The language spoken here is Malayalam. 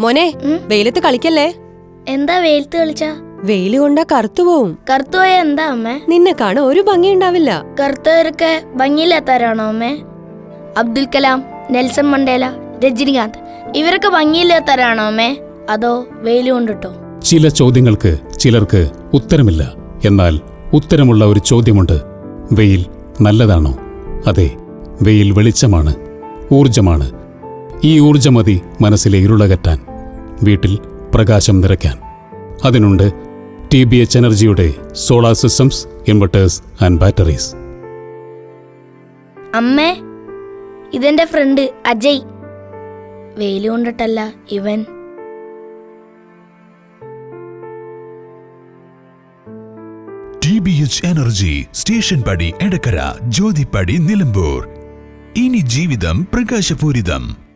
മോനെ ഉം? വെയിലത്ത് കളിക്കല്ലേ? എന്താ വെയിലത്ത് കളിച്ച? വെയിൽ കൊണ്ടാ കറുത്തു പോവും. കറുത്തുപോയ എന്താ അമ്മേ? നിന്നെ കാണാൻ ഒരു ഭംഗി ഉണ്ടാവില്ല. കറുത്തവരൊക്കെ ഭംഗിയില്ലാത്തവരാണോ അമ്മേ? അബ്ദുൽ കലാം നെൽസൺ മണ്ടേല രജനികാന്ത് ഇവരൊക്കെ ഭംഗിയില്ലാത്തവരാണോ അമ്മേ? അതോ വെയിൽ കൊണ്ടിട്ടോ? ചില ചോദ്യങ്ങൾക്ക് ചിലർക്ക് ഉത്തരമില്ല. എന്നാൽ ഉത്തരമുള്ള ഒരു ചോദ്യമുണ്ട്. വെയിൽ നല്ലതാണോ? അതെ വെയിൽ വെളിച്ചമാണ് ഊർജമാണ് ഈ ഊർജമതി മനസ്സിലെ ഇരുളകറ്റാൻ. വീട്ടിൽ പ്രകാശം നിറയ്ക്കാൻ. അതിനുണ്ട് ടി ബി എച്ച് എനർജിയുടെ solar systems inverters and batteries അമ്മേ ഇതെന്റെ ഫ്രണ്ട് അജയ്. വെയിൽ കൊണ്ടിട്ടല്ല ഇവൻ. T B H energy station Padi Edakkara Jyothippadi Nilambur. ഇനി ജീവിതം പ്രകാശപൂരിതം.